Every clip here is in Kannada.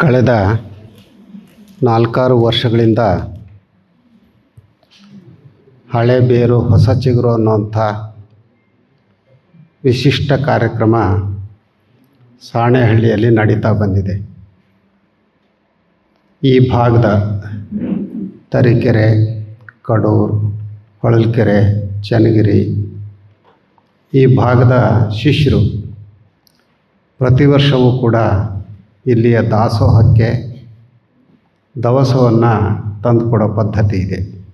ಕಳೆದ ನಾಲ್ಕಾರು ವರ್ಷಗಳಿಂದ ಹಳೆ ಬೇರು, ಹೊಸ ಚಿಗುರು ಅನ್ನುವಂಥ ವಿಶಿಷ್ಟ ಕಾರ್ಯಕ್ರಮ ಸಾಣೆಹಳ್ಳಿಯಲ್ಲಿ ನಡೀತಾ ಬಂದಿದೆ. ಈ ಭಾಗದ ತರೀಕೆರೆ, ಕಡೂರು, ಹೊಳಲ್ಕೆರೆ, ಚನ್ನಗಿರಿ ಈ ಭಾಗದ ಶಿಷ್ಯರು ಪ್ರತಿ ವರ್ಷವೂ ಕೂಡ ಇಲ್ಲಿಯ ದಾಸೋಹಕ್ಕೆ ದವಸವನ್ನು ತಂದುಕೊಡೋ ಪದ್ಧತಿ ಇದೆ.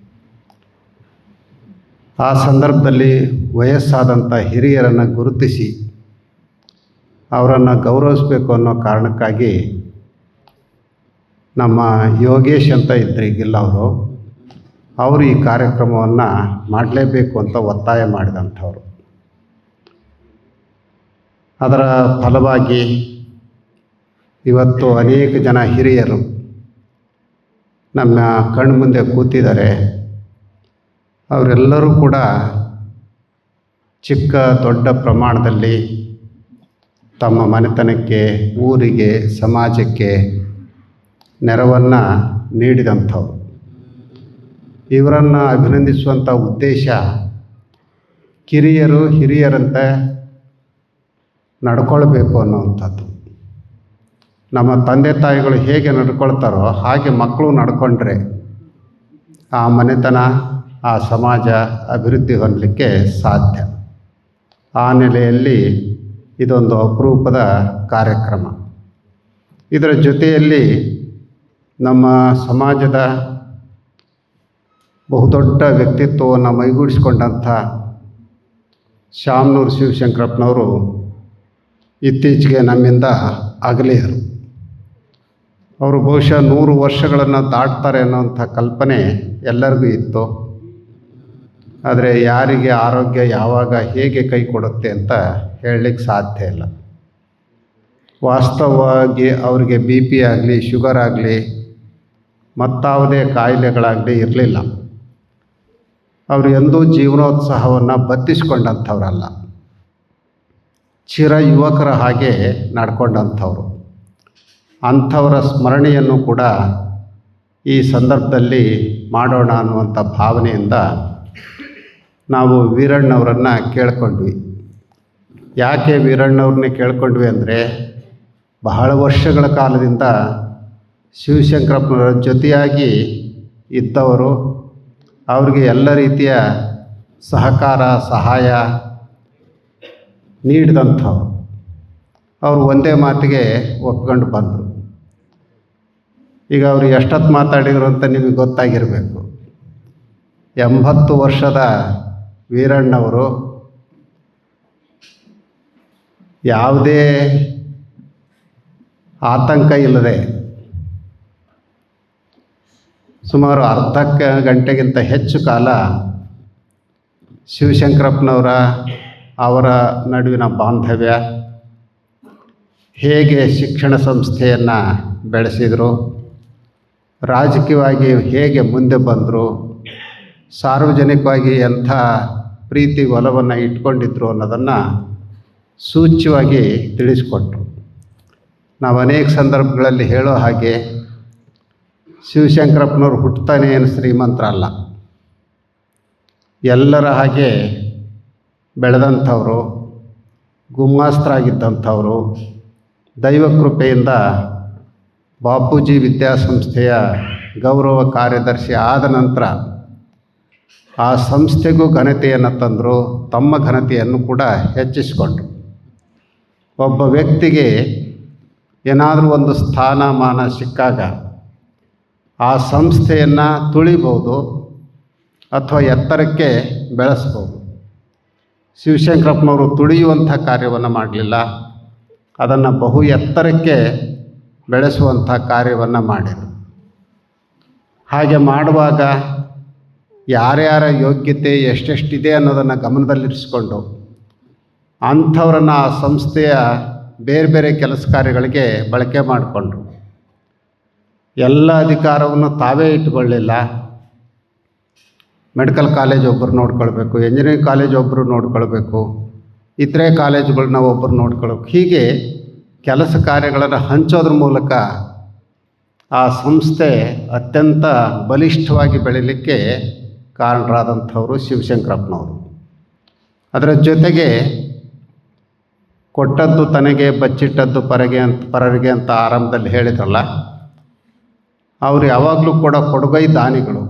ಆ ಸಂದರ್ಭದಲ್ಲಿ ವಯಸ್ಸಾದಂಥ ಹಿರಿಯರನ್ನು ಗುರುತಿಸಿ ಅವರನ್ನು ಗೌರವಿಸಬೇಕು ಅನ್ನೋ ಕಾರಣಕ್ಕಾಗಿ ನಮ್ಮ ಯೋಗೇಶ್ ಅಂತ ಇದ್ದರು ಈಗಿಲ್ಲ ಅವರು ಅವರು ಈ ಕಾರ್ಯಕ್ರಮವನ್ನು ಮಾಡಲೇಬೇಕು ಅಂತ ಒತ್ತಾಯ ಮಾಡಿದಂಥವ್ರು. ಅದರ ಫಲವಾಗಿ ಇವತ್ತು ಅನೇಕ ಜನ ಹಿರಿಯರು ನಮ್ಮ ಕಣ್ಮುಂದೆ ಕೂತಿದ್ದಾರೆ. ಅವರೆಲ್ಲರೂ ಕೂಡ ಚಿಕ್ಕ ದೊಡ್ಡ ಪ್ರಮಾಣದಲ್ಲಿ ತಮ್ಮ ಮನೆತನಕ್ಕೆ, ಊರಿಗೆ, ಸಮಾಜಕ್ಕೆ ನೆರವನ್ನು ನೀಡಿದಂಥವ್ರು. ಇವರನ್ನು ಅಭಿನಂದಿಸುವಂಥ ಉದ್ದೇಶ ಕಿರಿಯರು ಹಿರಿಯರಂತೆ ನಡ್ಕೊಳ್ಬೇಕು ಅನ್ನುವಂಥದ್ದು. ನಮ್ಮ ತಂದೆ ತಾಯಿಗಳು ಹೇಗೆ ನಡ್ಕೊಳ್ತಾರೋ ಹಾಗೆ ಮಕ್ಕಳು ನಡ್ಕೊಂಡ್ರೆ ಆ ಮನೆತನ, ಆ ಸಮಾಜ ಅಭಿವೃದ್ಧಿ ಹೊಂದಲಿಕ್ಕೆ ಸಾಧ್ಯ. ಆ ನೆಲೆಯಲ್ಲಿ ಇದೊಂದು ಅಪರೂಪದ ಕಾರ್ಯಕ್ರಮ. ಇದರ ಜೊತೆಯಲ್ಲಿ ನಮ್ಮ ಸಮಾಜದ ಬಹುದೊಡ್ಡ ವ್ಯಕ್ತಿತ್ವವನ್ನು ಮೈಗೂಡಿಸಿಕೊಂಡಂಥ ಶಾಮನೂರು ಶಿವಶಂಕರಪ್ಪನವರು ಇತ್ತೀಚೆಗೆ ನಮ್ಮಿಂದ ಅಗಲಿದರು ಅವರು ಬಹುಶಃ ನೂರು ವರ್ಷಗಳನ್ನು ದಾಟ್ತಾರೆ ಅನ್ನೋಂಥ ಕಲ್ಪನೆ ಎಲ್ಲರಿಗೂ ಇತ್ತು. ಆದರೆ ಯಾರಿಗೆ ಆರೋಗ್ಯ ಯಾವಾಗ ಹೇಗೆ ಕೈ ಕೊಡುತ್ತೆ ಅಂತ ಹೇಳಲಿಕ್ಕೆ ಸಾಧ್ಯ ಇಲ್ಲ. ವಾಸ್ತವವಾಗಿ ಅವರಿಗೆ ಬಿ ಪಿ ಆಗಲಿ, ಶುಗರ್ ಆಗಲಿ, ಮತ್ತಾವುದೇ ಕಾಯಿಲೆಗಳಾಗಲಿ ಇರಲಿಲ್ಲ. ಅವರು ಎಂದೂ ಜೀವನೋತ್ಸಾಹವನ್ನು ಬತ್ತಿಸ್ಕೊಂಡಂಥವ್ರಲ್ಲ ಚಿರ ಯುವಕರ ಹಾಗೆ ನಡ್ಕೊಂಡಂಥವ್ರು. ಅಂಥವರ ಸ್ಮರಣೆಯನ್ನು ಕೂಡ ಈ ಸಂದರ್ಭದಲ್ಲಿ ಮಾಡೋಣ ಅನ್ನುವಂಥ ಭಾವನೆಯಿಂದ ನಾವು ವೀರಣ್ಣವರನ್ನು ಕೇಳ್ಕೊಂಡ್ವಿ. ಯಾಕೆ ವೀರಣ್ಣವ್ರನ್ನೇ ಕೇಳ್ಕೊಂಡ್ವಿ ಅಂದರೆ ಬಹಳ ವರ್ಷಗಳ ಕಾಲದಿಂದ ಶಿವಶಂಕರಪ್ಪನವರ ಜೊತೆಯಾಗಿ ಇದ್ದವರು. ಅವ್ರಿಗೆ ಎಲ್ಲ ರೀತಿಯ ಸಹಕಾರ, ಸಹಾಯ ನೀಡಿದಂಥವ್ರು. ಅವರು ಒಂದೇ ಮಾತಿಗೆ ಒಪ್ಕೊಂಡು ಬಂದರು. ಈಗ ಅವರು ಎಷ್ಟೊತ್ತು ಮಾತಾಡಿದರು ಅಂತ ನಿಮಗೆ ಗೊತ್ತಾಗಿರಬೇಕು. ಎಂಬತ್ತು ವರ್ಷದ ವೀರಣ್ಣವರು ಯಾವುದೇ ಆತಂಕ ಇಲ್ಲದೆ ಸುಮಾರು ಅರ್ಧ ಗಂಟೆಗಿಂತ ಹೆಚ್ಚು ಕಾಲ ಶಿವಶಂಕರಪ್ಪನವರ, ಅವರ ನಡುವಿನ ಬಾಂಧವ್ಯ, ಹೇಗೆ ಶಿಕ್ಷಣ ಸಂಸ್ಥೆಯನ್ನು ಬೆಳೆಸಿದರು ರಾಜಕೀಯವಾಗಿ ಹೇಗೆ ಮುಂದೆ ಬಂದರು, ಸಾರ್ವಜನಿಕವಾಗಿ ಎಂಥ ಪ್ರೀತಿ ಒಲವನ್ನು ಇಟ್ಕೊಂಡಿದ್ರು ಅನ್ನೋದನ್ನು ಸೂಚ್ಯವಾಗಿ ತಿಳಿಸಿಕೊಟ್ರು. ನಾವು ಅನೇಕ ಸಂದರ್ಭಗಳಲ್ಲಿ ಹೇಳೋ ಹಾಗೆ ಶಿವಶಂಕರಪ್ಪನವರು ಹುಟ್ಟುತ್ತಾನೆ ಏನು ಶ್ರೀಮಂತರಲ್ಲ ಎಲ್ಲರ ಹಾಗೆ ಬೆಳೆದಂಥವರು ಗುಮ್ಮಾಸ್ತ್ರಾಗಿದ್ದಂಥವರು ದೈವ ಕೃಪೆಯಿಂದ ಬಾಪೂಜಿ ವಿದ್ಯಾಸಂಸ್ಥೆಯ ಗೌರವ ಕಾರ್ಯದರ್ಶಿ ಆದ ನಂತರ ಆ ಸಂಸ್ಥೆಗೂ ಘನತೆಯನ್ನು ತಂದರು, ತಮ್ಮ ಘನತೆಯನ್ನು ಕೂಡ ಹೆಚ್ಚಿಸಿಕೊಂಡರು. ಒಬ್ಬ ವ್ಯಕ್ತಿಗೆ ಏನಾದರೂ ಒಂದು ಸ್ಥಾನಮಾನ ಸಿಕ್ಕಾಗ ಆ ಸಂಸ್ಥೆಯನ್ನು ತುಳಿಬೋದು ಅಥವಾ ಎತ್ತರಕ್ಕೆ ಬೆಳೆಸ್ಬೋದು ಶಿವಶಂಕರಪ್ಪನವರು ತುಳಿಯುವಂಥ ಕಾರ್ಯವನ್ನು ಮಾಡಲಿಲ್ಲ. ಅದನ್ನು ಬಹು ಎತ್ತರಕ್ಕೆ ಬೆಳೆಸುವಂಥ ಕಾರ್ಯವನ್ನು ಮಾಡಿದರು. ಹಾಗೆ ಮಾಡುವಾಗ ಯಾರ್ಯಾರ ಯೋಗ್ಯತೆ ಎಷ್ಟೆಷ್ಟಿದೆ ಅನ್ನೋದನ್ನು ಗಮನದಲ್ಲಿರಿಸಿಕೊಂಡು ಅಂಥವ್ರನ್ನು ಆ ಸಂಸ್ಥೆಯ ಬೇರೆ ಬೇರೆ ಕೆಲಸ ಕಾರ್ಯಗಳಿಗೆ ಬಳಕೆ ಮಾಡಿಕೊಂಡ್ರು. ಎಲ್ಲ ಅಧಿಕಾರವನ್ನು ತಾವೇ ಇಟ್ಕೊಳ್ಳಿಲ್ಲ. ಮೆಡಿಕಲ್ ಕಾಲೇಜ್ ಒಬ್ಬರು ನೋಡ್ಕೊಳ್ಬೇಕು ಇಂಜಿನಿಯರಿಂಗ್ ಕಾಲೇಜ್ ಒಬ್ಬರು ನೋಡ್ಕೊಳ್ಬೇಕು, ಇತರೆ ಕಾಲೇಜುಗಳನ್ನ ಒಬ್ಬರು ನೋಡ್ಕೊಳ್ಬೇಕು. ಹೀಗೆ ಕೆಲಸ ಕಾರ್ಯಗಳನ್ನು ಹಂಚೋದ್ರ ಮೂಲಕ ಆ ಸಂಸ್ಥೆ ಅತ್ಯಂತ ಬಲಿಷ್ಠವಾಗಿ ಬೆಳೀಲಿಕ್ಕೆ ಕಾರಣರಾದಂಥವರು ಶಿವಶಂಕರಪ್ಪನವರು. ಅದರ ಜೊತೆಗೆ ಕೊಟ್ಟದ್ದು ತನಗೆ, ಬಚ್ಚಿಟ್ಟದ್ದು ಪರಗೆ ಅಂತ, ಪರರಿಗೆ ಅಂತ ಆರಂಭದಲ್ಲಿ ಹೇಳಿದ್ರಲ್ಲ, ಅವರು ಯಾವಾಗಲೂ ಕೂಡ ಕೊಡುಗೈ ದಾನಿಗಳು.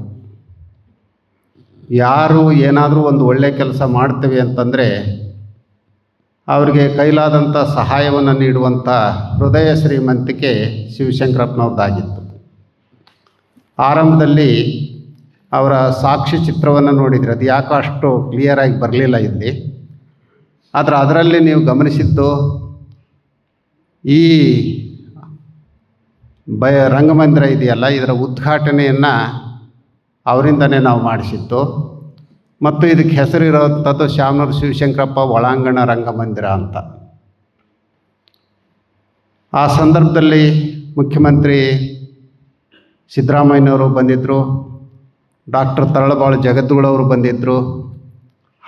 ಯಾರು ಏನಾದರೂ ಒಂದು ಒಳ್ಳೆಯ ಕೆಲಸ ಮಾಡ್ತೇವೆ ಅಂತಂದರೆ ಅವರಿಗೆ ಕೈಲಾದಂಥ ಸಹಾಯವನ್ನು ನೀಡುವಂಥ ಹೃದಯ ಶ್ರೀಮಂತಿಕೆ ಶಿವಶಂಕರಪ್ಪನವ್ರದ್ದಾಗಿತ್ತು. ಆರಂಭದಲ್ಲಿ ಅವರ ಸಾಕ್ಷಿ ಚಿತ್ರವನ್ನು ನೋಡಿದರೆ ಅದು ಯಾಕೋ ಅಷ್ಟು ಕ್ಲಿಯರಾಗಿ ಬರಲಿಲ್ಲ ಇಲ್ಲಿ. ಆದರೆ ಅದರಲ್ಲಿ ನೀವು ಗಮನಿಸಿದ್ದು ಈ ಬಯ ರಂಗಮಂದಿರ ಇದೆಯಲ್ಲ, ಇದರ ಉದ್ಘಾಟನೆಯನ್ನು ಅವರಿಂದನೇ ನಾವು ಮಾಡಿಸಿದ್ದು. ಮತ್ತು ಇದಕ್ಕೆ ಹೆಸರಿರೋವಂಥದ್ದು ಶ್ಯಾಮನೂರು ಶಿವಶಂಕರಪ್ಪ ಒಳಾಂಗಣ ರಂಗಮಂದಿರ ಅಂತ. ಆ ಸಂದರ್ಭದಲ್ಲಿ ಮುಖ್ಯಮಂತ್ರಿ ಸಿದ್ದರಾಮಯ್ಯನವರು ಬಂದಿದ್ದರು, ಡಾಕ್ಟರ್ ತರಳಬಾಳು ಜಗದ್ಗುಳವರು ಬಂದಿದ್ದರು,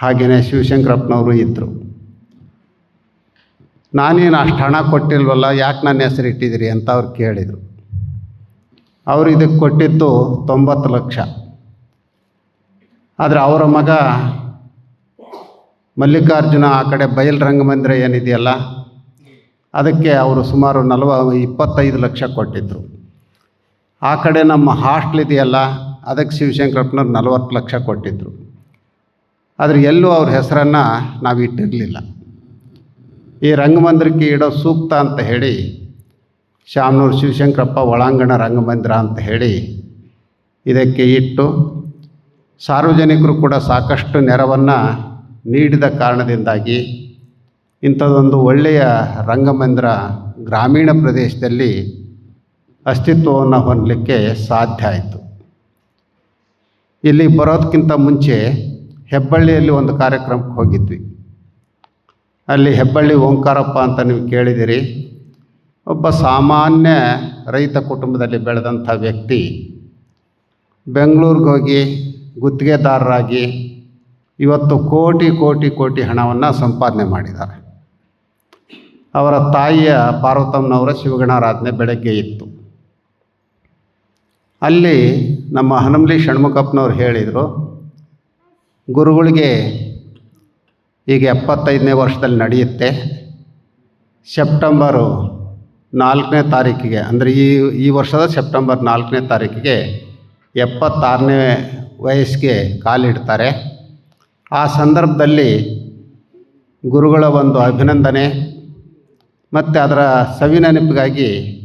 ಹಾಗೆಯೇ ಶಿವಶಂಕರಪ್ಪನವರು ಇದ್ದರು. ನಾನೇನು ಅಷ್ಟು ಹಣ ಕೊಟ್ಟಿಲ್ವಲ್ಲ, ಯಾಕೆ ನನ್ನ ಹೆಸರು ಇಟ್ಟಿದ್ದೀರಿ ಅಂತ ಅವ್ರು ಕೇಳಿದರು. ಅವರು ಇದಕ್ಕೆ ಕೊಟ್ಟಿದ್ದು ತೊಂಬತ್ತು ಲಕ್ಷ. ಆದರೆ ಅವರ ಮಗ ಮಲ್ಲಿಕಾರ್ಜುನ ಆ ಕಡೆ ಬಯಲು ರಂಗಮಂದಿರ ಏನಿದೆಯಲ್ಲ, ಅದಕ್ಕೆ ಅವರು ಸುಮಾರು ನಲವ, ಇಪ್ಪತ್ತೈದು ಲಕ್ಷ ಕೊಟ್ಟಿದ್ದರು ಆ ಕಡೆ ನಮ್ಮ ಹಾಸ್ಟ್ಲ್ ಇದೆಯಲ್ಲ, ಅದಕ್ಕೆ ಶಿವಶಂಕರಪ್ಪನವ್ರು ನಲವತ್ತು ಲಕ್ಷ ಕೊಟ್ಟಿದ್ದರು ಆದರೆ ಎಲ್ಲೂ ಅವ್ರ ಹೆಸರನ್ನು ನಾವು ಇಟ್ಟಿರಲಿಲ್ಲ. ಈ ರಂಗಮಂದಿರಕ್ಕೆ ಇಡೋ ಸೂಕ್ತ ಅಂತ ಹೇಳಿ, ಶಾಮನೂರು ಶಿವಶಂಕರಪ್ಪ ಒಳಾಂಗಣ ರಂಗಮಂದಿರ ಅಂತ ಹೇಳಿ, ಇದಕ್ಕೆ ಇಟ್ಟು ಸಾರ್ವಜನಿಕರು ಕೂಡ ಸಾಕಷ್ಟು ನೆರವನ್ನು ನೀಡಿದ ಕಾರಣದಿಂದಾಗಿ ಇಂಥದ್ದೊಂದು ಒಳ್ಳೆಯ ರಂಗಮಂದಿರ ಗ್ರಾಮೀಣ ಪ್ರದೇಶದಲ್ಲಿ ಅಸ್ತಿತ್ವವನ್ನು ಹೊಂದಲಿಕ್ಕೆ ಸಾಧ್ಯ ಆಯಿತು. ಇಲ್ಲಿ ಬರೋದಕ್ಕಿಂತ ಮುಂಚೆ ಹೆಬ್ಬಳ್ಳಿಯಲ್ಲಿ ಒಂದು ಕಾರ್ಯಕ್ರಮಕ್ಕೆ ಹೋಗಿದ್ವಿ. ಅಲ್ಲಿ ಹೆಬ್ಬಳ್ಳಿ ಓಂಕಾರಪ್ಪ ಅಂತ ನೀವು ಕೇಳಿದಿರಿ. ಒಬ್ಬ ಸಾಮಾನ್ಯ ರೈತ ಕುಟುಂಬದಲ್ಲಿ ಬೆಳೆದಂಥ ವ್ಯಕ್ತಿ ಬೆಂಗಳೂರಿಗೆ ಹೋಗಿ ಗುತ್ತಿಗೆದಾರರಾಗಿ ಇವತ್ತು ಕೋಟಿ ಕೋಟಿ ಕೋಟಿ ಹಣವನ್ನು ಸಂಪಾದನೆ ಮಾಡಿದ್ದಾರೆ. ಅವರ ತಾಯಿಯ ಪಾರ್ವತಮ್ಮನವರ ಶಿವಗಣಾರಾಧನೆ ಬೆಳಗ್ಗೆ ಇತ್ತು. ಅಲ್ಲಿ ನಮ್ಮ ಹನಮಲಿ ಷಣ್ಮುಖಪ್ಪನವ್ರು ಹೇಳಿದರು, ಗುರುಗಳಿಗೆ ಈಗ ಎಪ್ಪತ್ತೈದನೇ ವರ್ಷದಲ್ಲಿ ನಡೆಯುತ್ತೆ. ಸೆಪ್ಟೆಂಬರು ನಾಲ್ಕನೇ ತಾರೀಕಿಗೆ, ಅಂದರೆ ಈ ಈ ವರ್ಷದ ಸೆಪ್ಟೆಂಬರ್ ನಾಲ್ಕನೇ ತಾರೀಕಿಗೆ ಎಪ್ಪತ್ತಾರನೇ ವಯಸ್ಸಿಗೆ ಕಾಲಿಡ್ತಾರೆ. ಆ ಸಂದರ್ಭದಲ್ಲಿ ಗುರುಗಳ ಒಂದು ಅಭಿನಂದನೆ ಮತ್ತು ಅದರ ಸವಿನೆನಪಿಗಾಗಿ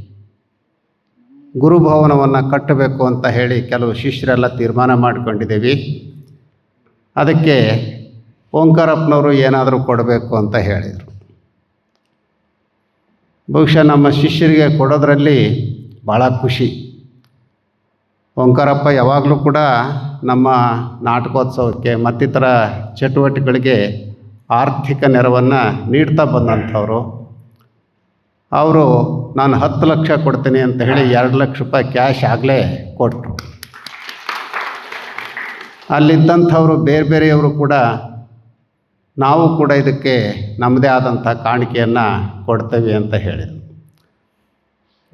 ಗುರುಭವನವನ್ನು ಕಟ್ಟಬೇಕು ಅಂತ ಹೇಳಿ ಕೆಲವು ಶಿಷ್ಯರೆಲ್ಲ ತೀರ್ಮಾನ ಮಾಡಿಕೊಂಡಿದ್ದೀವಿ. ಅದಕ್ಕೆ ಓಂಕಾರಪ್ಪನವರು ಏನಾದರೂ ಕೊಡಬೇಕು ಅಂತ ಹೇಳಿದರು. ಬಹುಶಃ ನಮ್ಮ ಶಿಷ್ಯರಿಗೆ ಕೊಡೋದ್ರಲ್ಲಿ ಭಾಳ ಖುಷಿ. ಓಂಕಾರಪ್ಪ ಯಾವಾಗಲೂ ಕೂಡ ನಮ್ಮ ನಾಟಕೋತ್ಸವಕ್ಕೆ ಮತ್ತಿತರ ಚಟುವಟಿಕೆಗಳಿಗೆ ಆರ್ಥಿಕ ನೆರವನ್ನು ನೀಡ್ತಾ ಬಂದಂಥವರು. ಅವರು ನಾನು ಹತ್ತು ಲಕ್ಷ ಕೊಡ್ತೀನಿ ಅಂತ ಹೇಳಿ ಎರಡು ಲಕ್ಷ ರೂಪಾಯಿ ಕ್ಯಾಶ್ ಆಗಲೇ ಕೊಟ್ಟರು ಅಲ್ಲಿದ್ದಂಥವರು ಬೇರೆ ಬೇರೆಯವರು ಕೂಡ ನಾವು ಕೂಡ ಇದಕ್ಕೆ ನಮ್ಮದೇ ಆದಂಥ ಕಾಣಿಕೆಯನ್ನು ಕೊಡ್ತೇವೆ ಅಂತ ಹೇಳಿದರು.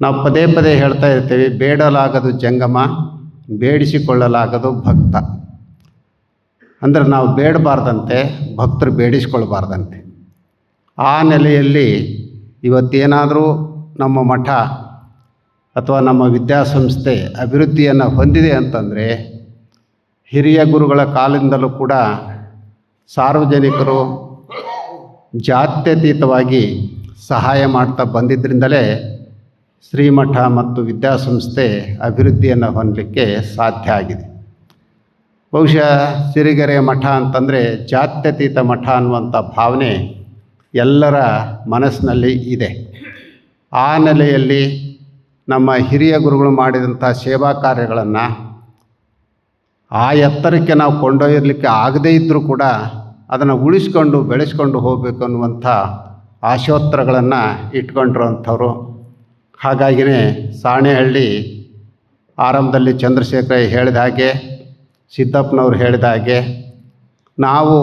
ನಾವು ಪದೇ ಪದೇ ಹೇಳ್ತಾ ಇರ್ತೀವಿ, ಬೇಡಲಾಗದು ಜಂಗಮ. ಬೇಡಿಸಿಕೊಳ್ಳಲಾಗದು ಭಕ್ತ. ಅಂದರೆ ನಾವು ಬೇಡಬಾರ್ದಂತೆ ಭಕ್ತರು ಬೇಡಿಸ್ಕೊಳ್ಬಾರ್ದಂತೆ ಆ ನೆಲೆಯಲ್ಲಿ ಇವತ್ತೇನಾದರೂ ನಮ್ಮ ಮಠ ಅಥವಾ ನಮ್ಮ ವಿದ್ಯಾಸಂಸ್ಥೆ ಅಭಿವೃದ್ಧಿಯನ್ನು ಹೊಂದಿದೆ ಅಂತಂದರೆ ಹಿರಿಯ ಗುರುಗಳ ಕಾಲದಿಂದಲೂ ಕೂಡ ಸಾರ್ವಜನಿಕರು ಜಾತ್ಯತೀತವಾಗಿ ಸಹಾಯ ಮಾಡ್ತಾ ಬಂದಿದ್ದರಿಂದಲೇ ಶ್ರೀಮಠ ಮತ್ತು ವಿದ್ಯಾಸಂಸ್ಥೆ ಅಭಿವೃದ್ಧಿಯನ್ನು ಹೊಂದಲಿಕ್ಕೆ ಸಾಧ್ಯ ಆಗಿದೆ. ಬಹುಶಃ ಸಿರಿಗೆರೆ ಮಠ ಅಂತಂದರೆ ಜಾತ್ಯತೀತ ಮಠ ಅನ್ನುವಂಥ ಭಾವನೆ ಎಲ್ಲರ ಮನಸ್ಸಿನಲ್ಲಿ ಇದೆ. ಆ ನೆಲೆಯಲ್ಲಿ ನಮ್ಮ ಹಿರಿಯ ಗುರುಗಳು ಮಾಡಿದಂಥ ಸೇವಾ ಕಾರ್ಯಗಳನ್ನು ಆ ಎತ್ತರಕ್ಕೆ ನಾವು ಕೊಂಡೊಯ್ಯಲಿಕ್ಕೆ ಆಗದೇ ಇದ್ದರೂ ಕೂಡ ಅದನ್ನು ಉಳಿಸ್ಕೊಂಡು ಬೆಳೆಸ್ಕೊಂಡು ಹೋಗಬೇಕು ಅನ್ನುವಂಥ ಆಶೋತ್ತರಗಳನ್ನು ಇಟ್ಕೊಂಡಿರೋಂಥವ್ರು ಹಾಗಾಗಿಯೇ ಸಾಣೆಹಳ್ಳಿ ಆರಂಭದಲ್ಲಿ ಚಂದ್ರಶೇಖರ ಹೇಳಿದ ಹಾಗೆ, ಸಿದ್ದಪ್ಪನವ್ರು ಹೇಳಿದ ಹಾಗೆ, ನಾವು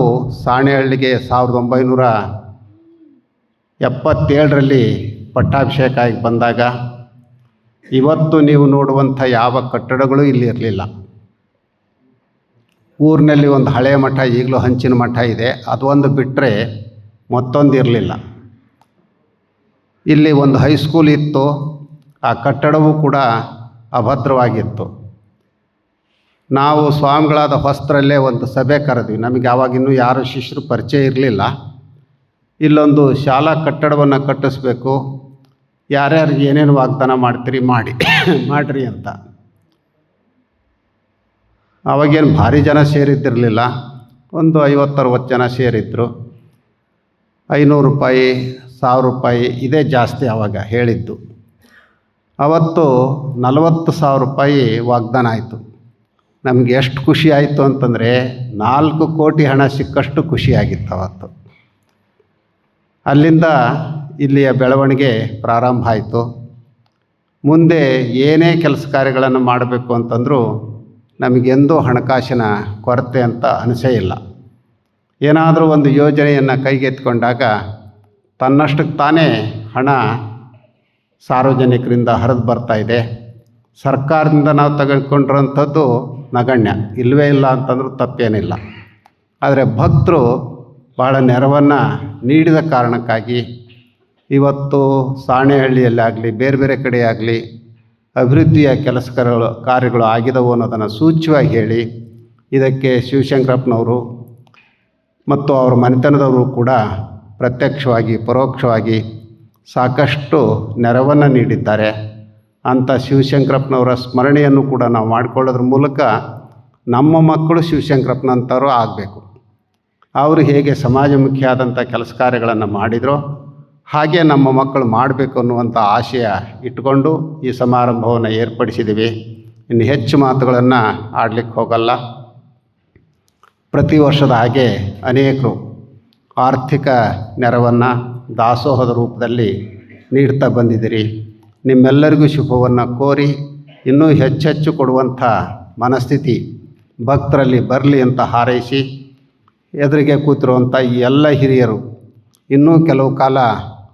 ಸಾಣೆಹಳ್ಳಿಗೆ ಸಾವಿರದ ಒಂಬೈನೂರ ಎಪ್ಪತ್ತೇಳರಲ್ಲಿ ಪಟ್ಟಾಭಿಷೇಕ ಆಗಿ ಬಂದಾಗ ಇವತ್ತು ನೀವು ನೋಡುವಂಥ ಯಾವ ಕಟ್ಟಡಗಳು ಇಲ್ಲಿ ಇರಲಿಲ್ಲ. ಊರಿನಲ್ಲಿ ಒಂದು ಹಳೆಯ ಮಠ, ಈಗಲೂ ಹಂಚಿನ ಮಠ ಇದೆ. ಅದು ಒಂದು ಬಿಟ್ಟರೆ ಮತ್ತೊಂದು ಇರಲಿಲ್ಲ. ಇಲ್ಲಿ ಒಂದು ಹೈಸ್ಕೂಲ್ ಇತ್ತು. ಆ ಕಟ್ಟಡವೂ ಕೂಡ ಅಭದ್ರವಾಗಿತ್ತು. ನಾವು ಸ್ವಾಮಿಗಳಾದ ಹೊಸ್ತರಲ್ಲೇ ಒಂದು ಸಭೆ ಕರೆದ್ವಿ. ನಮಗೆ ಆವಾಗಿನ್ನೂ ಯಾರು ಶಿಷ್ಯರು ಪರಿಚಯ ಇರಲಿಲ್ಲ. ಇಲ್ಲೊಂದು ಶಾಲಾ ಕಟ್ಟಡವನ್ನು ಕಟ್ಟಿಸ್ಬೇಕು. ಯಾರ್ಯಾರಿಗೆ ಏನೇನು ವಾಗ್ದಾನ ಮಾಡ್ತೀರಿ ಮಾಡಿ, ಮಾಡಿರಿ ಅಂತ. ಆವಾಗೇನು ಭಾರಿ ಜನ ಸೇರಿದ್ದಿರಲಿಲ್ಲ. ಒಂದು ಐವತ್ತರವತ್ತು ಜನ ಸೇರಿದ್ರು. ಐನೂರು ರೂಪಾಯಿ, ಸಾವಿರ ರೂಪಾಯಿ, ಇದೇ ಜಾಸ್ತಿ ಆವಾಗ ಹೇಳಿದ್ದು. ಅವತ್ತು ನಲವತ್ತು ಸಾವಿರ ರೂಪಾಯಿ ವಾಗ್ದಾನ ಆಯಿತು. ನಮಗೆ ಎಷ್ಟು ಖುಷಿ ಆಯಿತು ಅಂತಂದರೆ ನಾಲ್ಕು ಕೋಟಿ ಹಣ ಸಿಕ್ಕಷ್ಟು ಖುಷಿಯಾಗಿತ್ತು ಅವತ್ತು. ಅಲ್ಲಿಂದ ಇಲ್ಲಿಯ ಬೆಳವಣಿಗೆ ಪ್ರಾರಂಭ ಆಯಿತು. ಮುಂದೆ ಏನೇ ಕೆಲಸ ಕಾರ್ಯಗಳನ್ನು ಮಾಡಬೇಕು ಅಂತಂದರೂ ನಮಗೆಂದೂ ಹಣಕಾಸಿನ ಕೊರತೆ ಅಂತ ಅನಿಸೇ ಇಲ್ಲ. ಏನಾದರೂ ಒಂದು ಯೋಜನೆಯನ್ನು ಕೈಗೆತ್ತಿಕೊಂಡಾಗ ತನ್ನಷ್ಟಕ್ಕೆ ತಾನೇ ಹಣ ಸಾರ್ವಜನಿಕರಿಂದ ಹರಿದು ಬರ್ತಾ ಇದೆ. ಸರ್ಕಾರದಿಂದ ನಾವು ತೆಗೆದುಕೊಂಡಿರೋಂಥದ್ದು ನಗಣ್ಯ. ಇಲ್ಲವೇ ಇಲ್ಲ ಅಂತಂದ್ರೂ ತಪ್ಪೇನಿಲ್ಲ. ಆದರೆ ಭಕ್ತರು ಭಾಳ ನೆರವನ್ನು ನೀಡಿದ ಕಾರಣಕ್ಕಾಗಿ ಇವತ್ತು ಸಾಣೆಹಳ್ಳಿಯಲ್ಲಾಗಲಿ, ಬೇರೆ ಬೇರೆ ಕಡೆ ಆಗಲಿ ಅಭಿವೃದ್ಧಿಯ ಕೆಲಸಗಳು, ಕಾರ್ಯಗಳು ಆಗಿದವು ಅನ್ನೋದನ್ನು ಸೂಚ್ಯವಾಗಿ ಹೇಳಿ ಇದಕ್ಕೆ ಶಿವಶಂಕರಪ್ಪನವರು ಮತ್ತು ಅವರ ಮನೆತನದವರು ಕೂಡ ಪ್ರತ್ಯಕ್ಷವಾಗಿ, ಪರೋಕ್ಷವಾಗಿ ಸಾಕಷ್ಟು ನೆರವನ್ನು ನೀಡಿದ್ದಾರೆ. ಅಂಥ ಶಿವಶಂಕರಪ್ಪನವರ ಸ್ಮರಣೆಯನ್ನು ಕೂಡ ನಾವು ಮಾಡಿಕೊಳ್ಳೋದ್ರ ಮೂಲಕ ನಮ್ಮ ಮಕ್ಕಳು ಶಿವಶಂಕರಪ್ಪನಂಥವ್ರು ಆಗಬೇಕು. ಅವರು ಹೇಗೆ ಸಮಾಜಮುಖಿಯಾದಂಥ ಕೆಲಸ ಕಾರ್ಯಗಳನ್ನು ಮಾಡಿದರೋ ಹಾಗೆ ನಮ್ಮ ಮಕ್ಕಳು ಮಾಡಬೇಕು ಅನ್ನುವಂಥ ಆಶಯ ಇಟ್ಟುಕೊಂಡು ಈ ಸಮಾರಂಭವನ್ನು ಏರ್ಪಡಿಸಿದ್ದೀವಿ. ಇನ್ನು ಹೆಚ್ಚು ಮಾತುಗಳನ್ನು ಆಡಲಿಕ್ಕೆ ಹೋಗಲ್ಲ. ಪ್ರತಿ ವರ್ಷದ ಹಾಗೆ ಅನೇಕರು ಆರ್ಥಿಕ ನೆರವನ್ನು ದಾಸೋಹದ ರೂಪದಲ್ಲಿ ನೀಡ್ತಾ ಬಂದಿದ್ದೀರಿ. ನಿಮ್ಮೆಲ್ಲರಿಗೂ ಶುಭವನ್ನು ಕೋರಿ ಇನ್ನೂ ಹೆಚ್ಚೆಚ್ಚು ಕೊಡುವಂಥ ಮನಸ್ಥಿತಿ ಭಕ್ತರಲ್ಲಿ ಬರಲಿ ಅಂತ ಹಾರೈಸಿ ಎದುರಿಗೆ ಕೂತಿರುವಂಥ ಈ ಎಲ್ಲ ಹಿರಿಯರು ಇನ್ನೂ ಕೆಲವು ಕಾಲ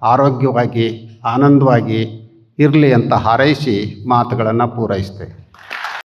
ಆರೋಗ್ಯವಾಗಿ, ಆನಂದವಾಗಿ ಇರಲಿ ಅಂತ ಹಾರೈಸಿ ಮಾತುಗಳನ್ನು ಪೂರೈಸ್ತೇವೆ.